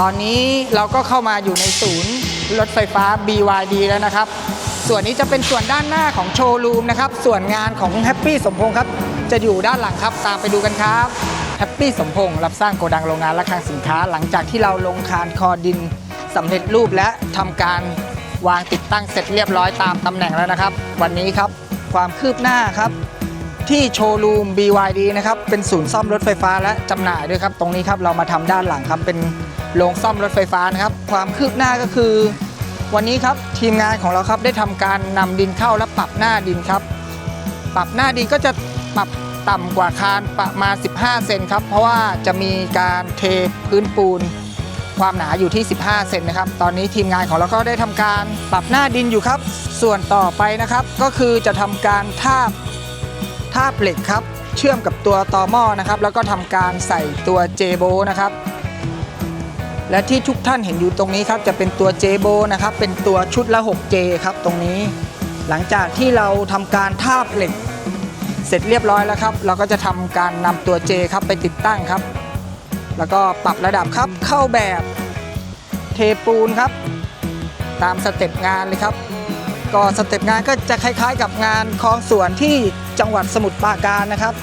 ตอนนี้เราก็เข้ามาอยู่ในศูนย์รถไฟฟ้า BYD แล้วนะครับ ส่วนนี้จะเป็นส่วนด้านหน้าของโชว์รูมนะครับ ส่วนงานของแฮปปี้สมพงษ์ครับ จะอยู่ด้านหลังครับ ตามไปดูกันครับแฮปปี้สมพงษ์รับสร้างโกดังโรงงานและคลังสินค้า หลังจากที่เราลงคานคอดินสำเร็จรูปและทำการวางติดตั้งเสร็จเรียบร้อยตามตำแหน่งแล้วนะครับ วันนี้ครับความคืบหน้าครับ ที่โชว์รูม BYD นะครับเป็นศูนย์ซ่อมรถไฟฟ้าและจำหน่ายด้วยครับ ตรงนี้ครับเรามาทำด้านหลังครับเป็น โรงซ่อมรถไฟฟ้านะครับ ความคืบหน้าก็คือ วันนี้ครับทีมงานของเราครับได้ทำการนำดินเข้าและปรับหน้าดินครับ ปรับหน้าดินก็จะปรับต่ำกว่าคานประมาณ 15 เซนครับ เพราะว่าจะมีการเทพื้นปูน ความหนาอยู่ที่ 15 เซนนะครับ ตอนนี้ทีมงานของเราก็ได้ทำการปรับหน้าดินอยู่ครับ ส่วนต่อไปนะครับ ก็คือจะทำการทาบทาบเหล็กครับ เชื่อมกับตัวต่อหม้อนะครับ แล้วก็ทำการใส่ตัวเจโบนะครับ และที่ทุกท่านเห็นอยู่ตรงนี้ครับจะเป็นตัวเจโบนะครับเป็นตัวชุดละ 6J ครับตรงนี้ หลังจากที่เราทำการทาบเหล็ก เสร็จเรียบร้อยแล้วครับ เราก็จะทำการนำตัว J ครับไปติดตั้งครับ แล้วก็ปรับระดับครับเข้าแบบเทปูนครับ ตามสเต็ปงานเลยครับก็สเต็ปงานก็จะคล้ายๆ กับงานคลองสวนที่จังหวัดสมุทรปราการนะครับ